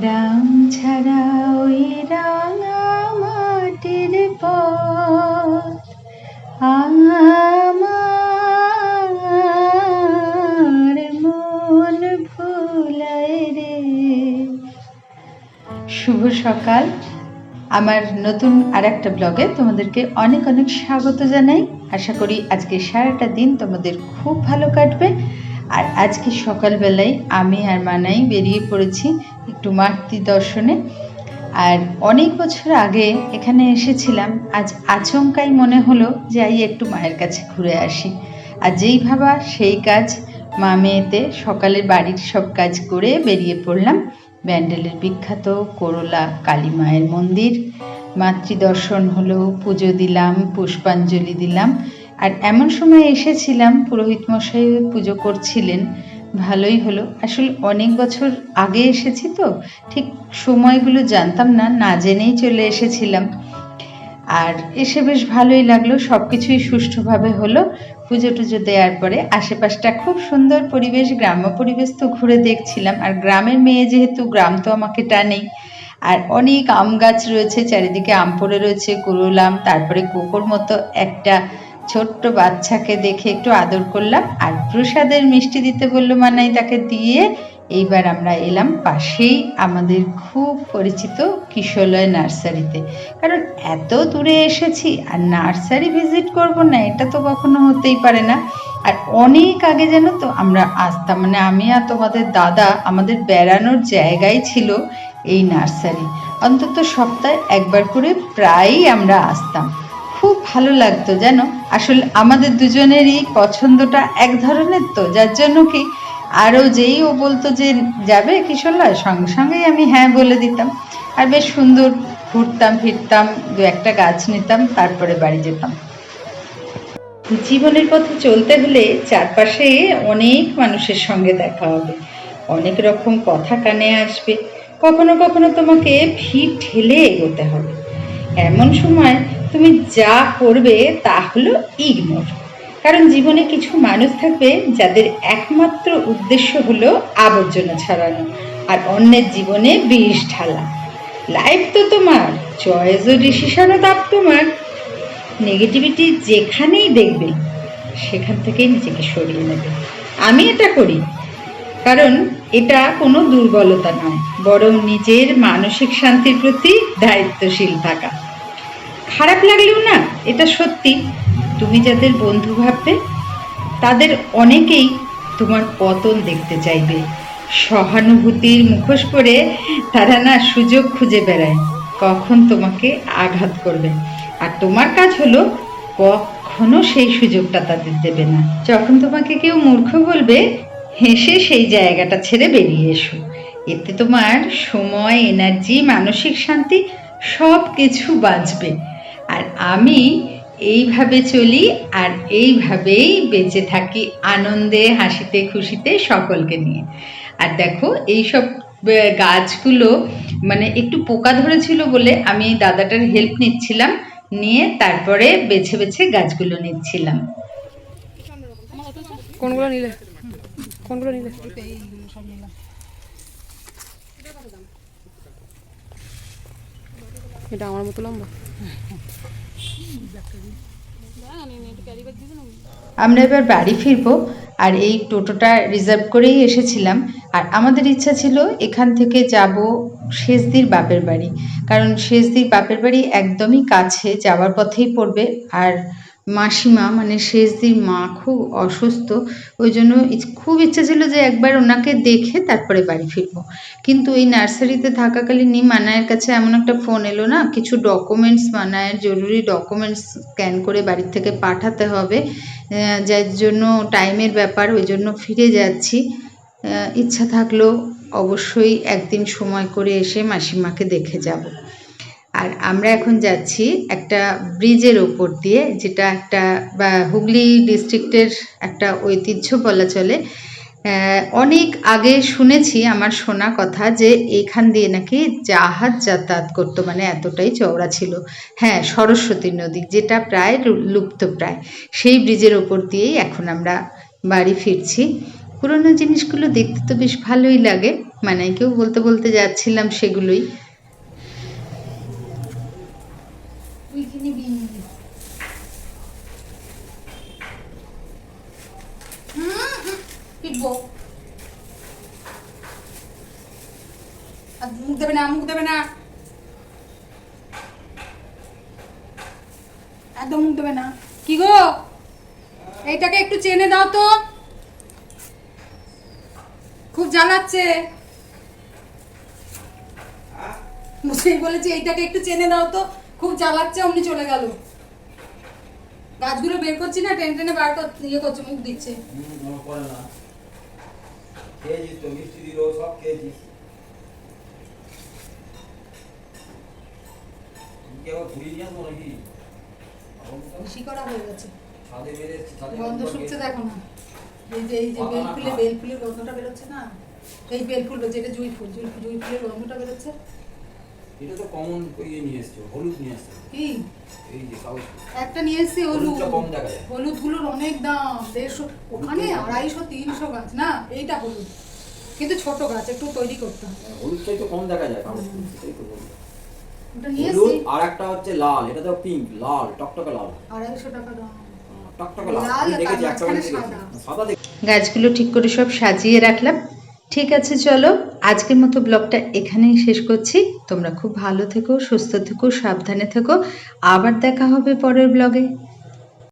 গ্রাম ছাড়া ওই রাঙা মাটির পথ। আমার মন ভুলায় রে। শুভ সকাল। আমার নতুন আর একটা ব্লগে তোমাদেরকে অনেক অনেক স্বাগত জানাই। আশা করি আজকে সারাটা দিন তোমাদের খুব ভালো কাটবে। আর আজকে সকালবেলায় আমি আর মানাই বেরিয়ে পড়েছি একটু মাতৃ দর্শনে। আর অনেক বছর আগে এখানে এসেছিলাম, আজ আচমকাই মনে হলো যে আই একটু মায়ের কাছে ঘুরে আসি। আর যেই ভাবা সেই কাজ মা মেয়েতে সকালে বাড়ির সব কাজ করে বেরিয়ে পড়লাম। ব্যান্ডেলের বিখ্যাত করলা কালী মায়ের মন্দির। মাতৃদর্শন হলো, পুজো দিলাম, পুষ্পাঞ্জলি দিলাম। আর এমন সময় এসেছিলাম, পুরোহিত মশাই পুজো করছিলেন। ভালোই হলো। আসলে অনেক বছর আগে এসেছি তো, ঠিক সময়গুলো জানতাম না না জেনেই চলে এসেছিলাম। আর এসে বেশ ভালোই লাগল সব কিছুই সুষ্ঠুভাবে হলো। পুজো টুজো দেওয়ার পরে আশেপাশটা খুব সুন্দর পরিবেশ, গ্রাম্য পরিবেশ তো ঘুরে দেখছিলাম। আর গ্রামের মেয়ে যেহেতু, গ্রাম তো আমাকে টানেই। আর অনেক আম গাছ রয়েছে, চারিদিকে আম পড়ে রয়েছে কুড়োলাম তারপরে কোকোর মতো একটা ছোট্ট বাচ্চাকে দেখে একটু আদর করলাম আর প্রসাদের মিষ্টি দিতে বলল মানাই তাকে দিয়ে। এইবার আমরা এলাম পাশেই আমাদের খুব পরিচিত কিশোলয় নার্সারিতে। কারণ এত দূরে এসেছি আর নার্সারি ভিজিট করব না, এটা তো কখনো হতেই পারে না। আর অনেক আগে যেন তো আমরা আসতাম মানে আমি আর তোমাদের দাদা আমাদের বেড়ানোর জায়গায় ছিল এই নার্সারি। অন্তত সপ্তাহে একবার করে প্রায়ই আমরা আসতাম। খুব ভালো লাগতো, জানো? আসলে আমাদের দুজনেরই পছন্দটা এক ধরনের তো, যার জন্য কি আরও যেই ও বলতো যে, যাবে কিশোরলয় সঙ্গে সঙ্গেই আমি হ্যাঁ বলে দিতাম। আর বেশ সুন্দর ঘুরতাম, ফিরতাম, দু একটা গাছ নিতাম, তারপরে বাড়ি যেতাম। জীবনের পথে চলতে হলে চারপাশে অনেক মানুষের সঙ্গে দেখা হবে। অনেক রকম কথা কানে আসবে। কখনো কখনো তোমাকে ভিড় ঠেলে এগোতে হবে। এমন সময় তুমি যা করবে তা হলো ইগনোর কারণ জীবনে কিছু মানুষ থাকবে যাদের একমাত্র উদ্দেশ্য হলো আবর্জনা ছড়ানো, আর অন্যের জীবনে বিষ ঢালা। লাইফ তো তোমার চয়েস ও ডিসিশনও তাপ তোমার। নেগেটিভিটি যেখানেই দেখবে, সেখান থেকেই নিজেকে সরিয়ে নেবে। আমি এটা করি, কারণ এটা কোনো দুর্বলতা নয়, বরং নিজের মানসিক শান্তির প্রতি দায়িত্বশীল থাকা। খারাপ লাগলেও না, এটা সত্যি। তুমি যাদের বন্ধু ভাববে, তাদের অনেকেই তোমার পতন দেখতে চাইবে। সহানুভূতির মুখোশ করে তারা না সুযোগ খুঁজে বেড়ায়, কখন তোমাকে আঘাত করবে। আর তোমার কাজ হলো কখনো সেই সুযোগটা তাদের দেবে না। যখন তোমাকে কেউ মূর্খ বলবে, হেসে সেই জায়গাটা ছেড়ে বেরিয়ে এসো। এতে তোমার সময় এনার্জি মানসিক শান্তি সব কিছু বাঁচবে। আর আমি এইভাবে চলি আর এইভাবেই বেঁচে থাকি আনন্দে, হাসিতে, খুশিতে সকলকে নিয়ে। আর দেখো, এইসব গাছগুলো মানে একটু পোকা ধরেছিল বলে আমি দাদাটার হেল্প নিচ্ছিলাম, নিয়ে তারপরে বেছে বেছে গাছগুলো নিচ্ছিলাম। কোনগুলো নিলে? কোনগুলো নিলে? এটা আমার মতো লম্বা? আমরা এবার বাড়ি ফিরবো আর এই টোটোটা রিজার্ভ করেই এসেছিলাম। আর আমাদের ইচ্ছা ছিল এখান থেকে যাব শেষদির বাপের বাড়ি। কারণ শেষদির বাপের বাড়ি একদমই কাছে যাওয়ার পথেই পড়বে। আর মাসিমা মানে শেষদির মা খুব অসুস্থ, ওই জন্য খুব ইচ্ছে ছিল যে একবার ওনাকে দেখে তারপরে বাড়ি ফিরবো। কিন্তু এই নার্সারিতে থাকাকালীনই মানায়ের কাছে এমন একটা ফোন এলো না, কিছু ডকুমেন্টস মানায়ের জরুরি ডকুমেন্টস স্ক্যান করে বাড়ি থেকে পাঠাতে হবে যার জন্য টাইমের ব্যাপার, ওই জন্য ফিরে যাচ্ছি। ইচ্ছা থাকলেও অবশ্যই একদিন সময় করে এসে মাসিমাকে দেখে যাব। আর আমরা এখন যাচ্ছি একটা ব্রিজের ওপর দিয়ে, যেটা একটা, বা হুগলি ডিস্ট্রিক্টের একটা ঐতিহ্য বলা চলে। অনেক আগে শুনেছি আমার শোনা কথা যে এখান দিয়ে নাকি জাহাজ যাতায়াত করতো মানে এতটাই চওড়া ছিল। হ্যাঁ সরস্বতী নদী, যেটা প্রায় লুপ্ত প্রায়। সেই ব্রিজের ওপর দিয়েই এখন আমরা বাড়ি ফিরছি। পুরোনো জিনিসগুলো দেখতে তো বেশ ভালোই লাগে। মানে কেউ বলতে বলতে যাচ্ছিলাম সেগুলোই তুই কি নিবি হুম, হুম, পিটবো। মুখ দেবে না, মুখ দেবে না। একদম মুখ দেবে না। কি গো? এইটাকে একটু চেনে দাও তো। খুব জ্বালাচ্ছে। বলেছি, এইটাকে একটু চেনে দাও তো। খুব জ্বালাচ্ছে, অমনি চলে গেল। গাছগুলো বের করছি না, টেনে টেনে বার ইয়ে করছে, মুখ দিচ্ছে। খেয়েছিস তো মিষ্টি দিল সব খেয়েছিস কি ঘুরিয়ে নিয়ে আসব নাকি? হয়ে গেছে। ছাদে মেরে ছাদে গন্ধ শুকছে দেখো না। এই যে এই যে পাতা বেল ফুলে বেল ফুলের গন্ধটা বেরোচ্ছে না? এই বেল ফুল যেটা জুঁই ফুল জুঁই জুঁই ফুলের গন্ধটা বেরোচ্ছে? এটা তো কমন ইয়ে নিয়ে এসছো হলুদ নিয়ে আসছো কি? এই যে কাগজ। একটা নিয়ে এসছি হলুদ। কম দেখা যায়। হলুদগুলোর অনেক দাম দেড়শো ওখানে আড়াইশো তিনশো গাছ না? এইটা হলুদ। কিন্তু ছোট গাছ একটু তৈরি করতে হবে। হলুদটাই তো কম দেখা যায় কাগজ সেটাই তো বলব। হলুদ আর একটা হচ্ছে লাল এটা তো পিঙ্ক লাল টকটকে লাল। আড়াইশো টাকা দাম। হ্যাঁ, গাছগুলো ঠিক করে সব সাজিয়ে রাখলাম। ঠিক আছে, চলো। আজকের মতো ব্লগটা এখানেই শেষ করছি। তোমরা খুব ভালো থেকো, সুস্থ থেকো, সাবধানে থেকো। আবার দেখা হবে পরের ব্লগে।